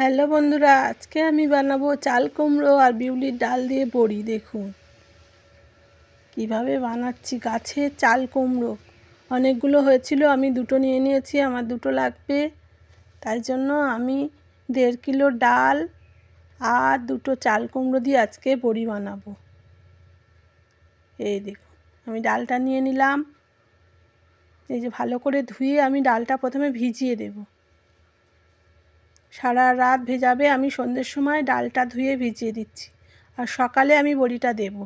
Hello বন্ধুরা, আজকে আমি বানাবো চাল কুমড়ো আর বিউলির ডাল দিয়ে বড়ি, দেখুন। কীভাবে বানাচ্ছি গাছের চাল কুমড়ো। অনেকগুলো হয়েছিল, আমি দুটো নিয়ে নিয়েছি, আমার দুটো লাগবে। তাই জন্য আমি দেড় কিলো ডাল আর দুটো চাল কুমড়ো দিয়ে আজকে বড়ি বানাবো। এই দেখুন, আমি ডালটা নিয়ে নিলাম। এই যে ভালো করে ধুয়ে আমি ডালটা প্রথমে ভিজিয়ে দেবো। সারা রাত ভেজাবে আমি সন্ধ্যের সময় ডালটা ধুয়ে ভিজিয়ে দিচ্ছি। আর সকালে আমি বড়িটা দেব।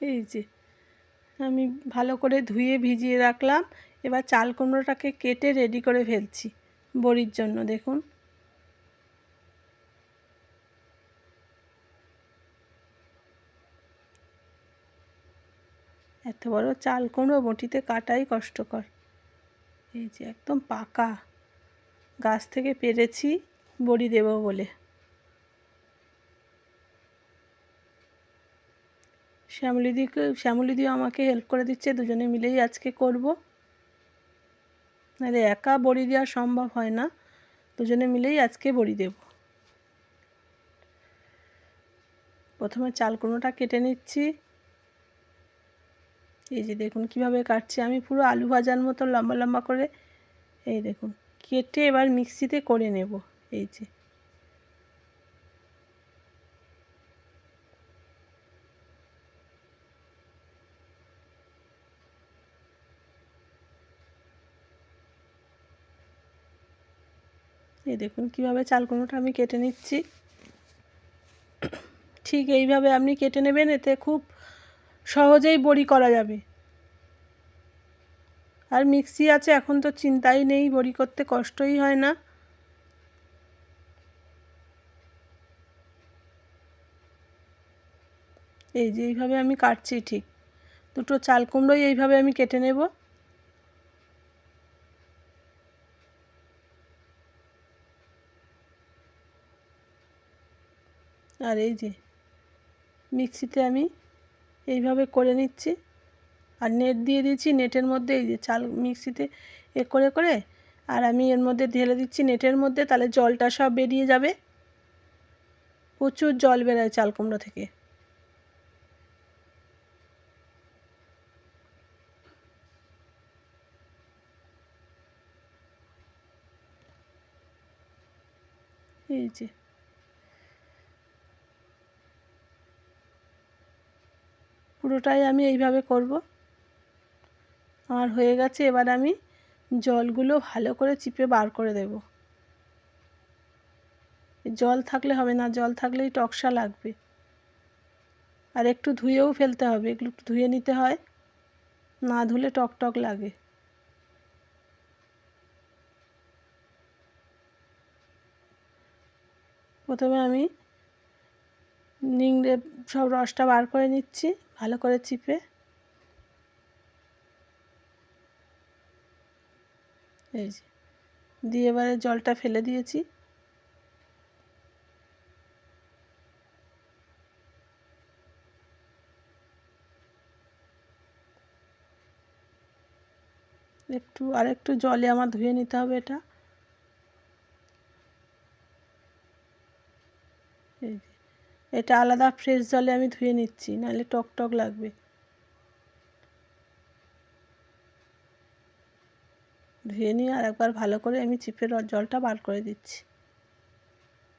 এই যে, আমি ভালো করে ধুয়ে ভিজিয়ে রাখলাম। এবার চাল কুমড়োটাকে কেটে রেডি করে ফেলছি বড়ির জন্য, দেখুন। এত বড় চাল কুমড়ো বটিতে কাটাই কষ্টকর। এই যে একদম পাকা। গাছ থেকে পেরেছি, বড়ি দেব বলে। শ্যামলিদিকে, শ্যামলিদিও আমাকে হেল্প করে দিচ্ছে, দুজনে মিলেই আজকে করব। নাহলে একা বড়ি দেওয়া সম্ভব হয় না, দুজনে মিলেই আজকে বড়ি দেব। প্রথমে চাল কুমড়োটা কেটে নিচ্ছি এই যে দেখুন কীভাবে কাটছি আমি পুরো আলু ভাজার মতো লম্বা লম্বা করে। এই দেখুন, কেটে এবার মিক্সিতে করে নেব, এই যে। এই দেখুন কীভাবে চালকুনোটা আমি কেটে নিচ্ছি। ঠিক এইভাবে আপনি কেটে নেবেন, এতে খুব সহজেই বড়ি করা যাবে। আর মিক্সি আছে, এখন তো চিন্তাই নেই, বড়ি করতে কষ্টই হয় না। এই যে এইভাবে আমি কাটছি ঠিক। দুটো চাল কুমড়োই এইভাবে আমি কেটে নেব। আর এই যে মিক্সিতে আমি এইভাবে করে নিচ্ছি। আর নেট দিয়ে দিচ্ছি নেটের মধ্যে এই যে চাল মিক্সিতে এ করে করে। আর আমি এর মধ্যে ঢেলে দিচ্ছি নেটের মধ্যে, তাহলে জলটা সব বেরিয়ে যাবে। প্রচুর জল বেরোয় চাল কুমড়ো থেকে। এই যে। পুরোটাই আমি এইভাবে করব। আমার হয়ে গেছে, এবার আমি জলগুলো ভালো করে চিপে বার করে দেব। জল থাকলে হবে না, জল থাকলেই টকসা লাগবে। আর একটু ধুয়েও ফেলতে হবে এগুলো একটু ধুয়ে নিতে হয়, না ধুলে টক টক লাগে। প্রথমে আমি নিংড়ে সব রসটা বার করে নিচ্ছি, ভালো করে চিপে। এই যে, দিয়ে এবারে জলটা ফেলে দিয়েছি। একটু আর একটু জলে আমার ধুয়ে নিতে হবে এটা এই যে এটা আলাদা ফ্রেশ জলে আমি ধুয়ে নিচ্ছি, নাহলে টক টক লাগবে। ধুয়ে নিয়ে আর একবার ভালো করে আমি চিপের জলটা বার করে দিচ্ছি।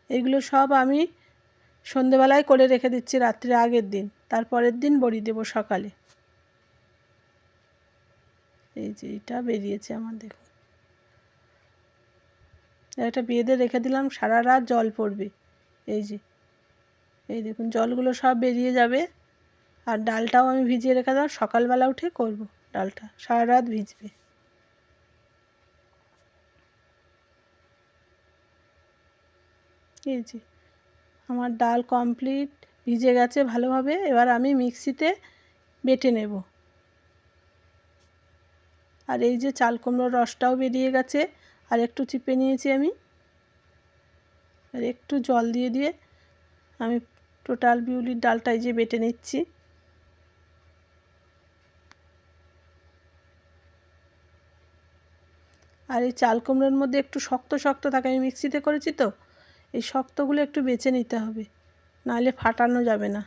এগুলো সব আমি সন্ধেবেলায় করে রেখে দিচ্ছি রাত্রে আগের দিন, তারপরের দিন বড়ি দেবো সকালে। এই যে এটা বেরিয়েছে আমার, দেখুন। একটা বেঁধে রেখে দিলাম, সারা রাত জল পড়বে। এই যে এই দেখুন, জলগুলো সব বেরিয়ে যাবে। আর ডালটাও আমি ভিজিয়ে রেখে দেওয়া সকালবেলা উঠে করব ডালটা। সারা রাত ভিজবে। এই যে, আমার ডাল কমপ্লিট, ভিজে গেছে ভালোভাবে। এবার আমি মিক্সিতে বেটে নেব। আর এই যে চাল কুমড়োর রসটাও বেরিয়ে গেছে। আর একটু চিপে নিয়েছি আমি। আর একটু জল দিয়ে দিয়ে আমি টোটাল বিউলির ডালটাই যে বেটে নিচ্ছি। আর এই চাল কুমড়োর মধ্যে একটু শক্ত শক্ত থাকে, আমি মিক্সিতে করেছি তো, এই শক্তগুলো একটু বেছে নিতে হবে, নাহলে ফাটানো যাবে না।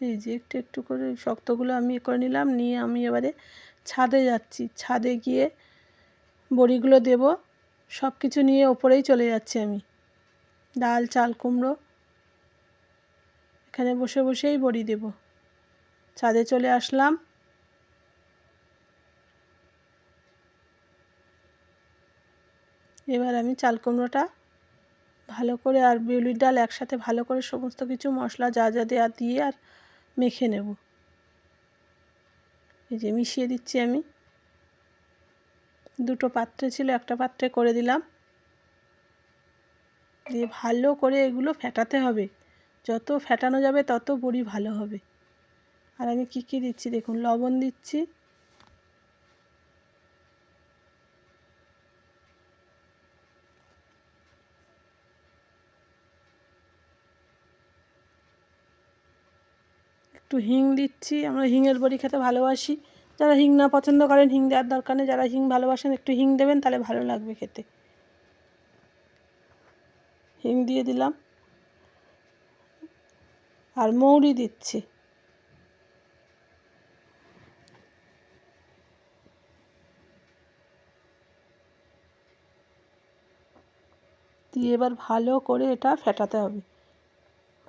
এই যে একটু একটু করে শক্তগুলো আমি করে নিলাম, নিয়ে আমি এবারে ছাদে যাচ্ছি। ছাদে গিয়ে বড়িগুলো দেব। সব কিছু নিয়ে ওপরেই চলে যাচ্ছি আমি। ডাল, চাল, কুমড়ো। এখানে বসে বসেই বড়ি দেব। ছাদে চলে আসলাম। এবার আমি চাল, কুমড়োটা ভালো করে আর বিউলির ডাল একসাথে ভালো করে সমস্ত কিছু মশলা যা যা দেওয়া দিয়ে আর মেখে নেব। এই যে মিশিয়ে দিচ্ছি আমি। দুটো পাত্রে ছিল, একটা পাত্রে করে দিলাম। দিয়ে ভালো করে এগুলো ফেটাতে হবে। যত ফেটানো যাবে তত বড়ি ভালো হবে। আর আমি কী কী দিচ্ছি দেখুন, লবণ দিচ্ছি। একটু হিং দিচ্ছি। আমরা হিঙের বড়ি খেতে ভালোবাসি। যারা হিং না পছন্দ করেন, হিং দেওয়ার দরকার নেই। যারা হিং ভালোবাসেন, একটু হিং দেবেন, তাহলে ভালো লাগবে খেতে। হিং দিয়ে দিলাম। আর মৌরি দিচ্ছি। দিয়ে এবার ভালো করে এটা ফেটাতে হবে।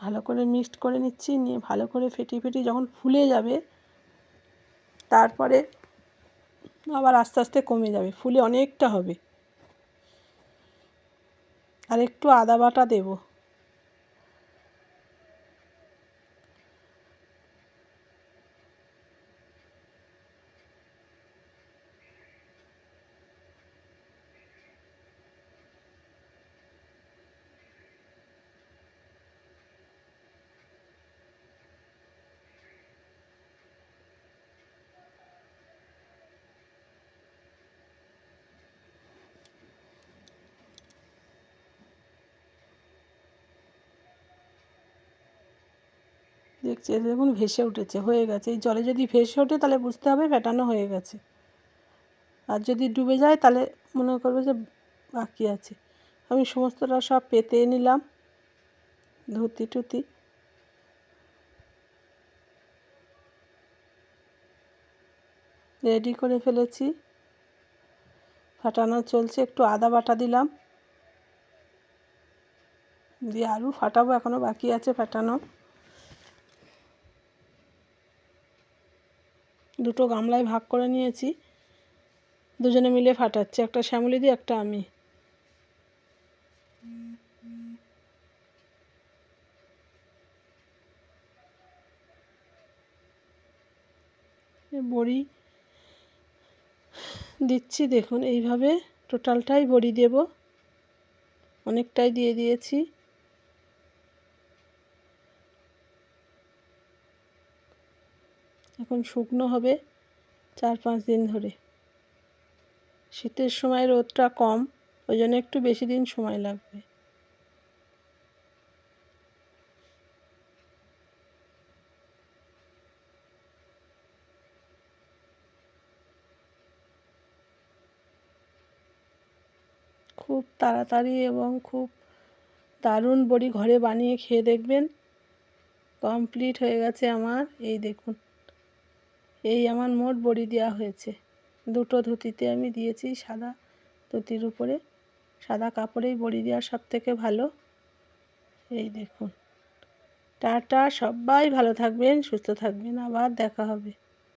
ভালো করে মিক্সড করে নিচ্ছি, নিয়ে ভালো করে ফেটিয়ে ফেটিয়ে যখন ফুলে যাবে, তারপরে আবার আস্তে আস্তে কমে যাবে, ফুলে অনেকটা হবে। আর একটু আদা বাটা দেবো। দেখছি দেখুন ভেসে উঠেছে, হয়ে গেছে। এই জলে যদি ভেসে ওঠে, তাহলে বুঝতে হবে ফেটানো হয়ে গেছে। আর যদি ডুবে যায়, তাহলে মনে করবে যে বাকি আছে। আমি সমস্তটা সব পেতে নিলাম, ধুতি টুতি। রেডি করে ফেলেছি। ফাটানো চলছে, একটু আদা বাটা দিলাম। দিয়ে আলু ফাটাবো এখনও বাকি আছে ফাটানো। দুটো গামলায় ভাগ করে নিয়েছি। দুজনে মিলে ফাটাচ্ছি, একটা শ্যামলি দিয়ে একটা আমি। বড়ি দিচ্ছি, দেখুন, এইভাবে টোটালটাই বড়ি দেব। অনেকটাই দিয়ে দিয়েছি। এখন শুকনো হবে, চার পাঁচ দিন ধরে। শীতের সময় রোদটা কম, ওই জন্য একটু বেশি দিন সময় লাগবে। খুব তাড়াতাড়ি এবং খুব দারুণ বড়ি ঘরে বানিয়ে খেয়ে দেখবেন। কমপ্লিট হয়ে গেছে আমার, এই দেখুন। এই আমার মোট বড়ি দেওয়া হয়েছে। দুটো ধুতিতে আমি দিয়েছি সাদা ধুতির উপরে। সাদা কাপড়েই বড়ি দেওয়া সব থেকে ভালো। এই দেখুন। টাটা, সবাই ভালো থাকবেন, সুস্থ থাকবেন, আবার দেখা হবে।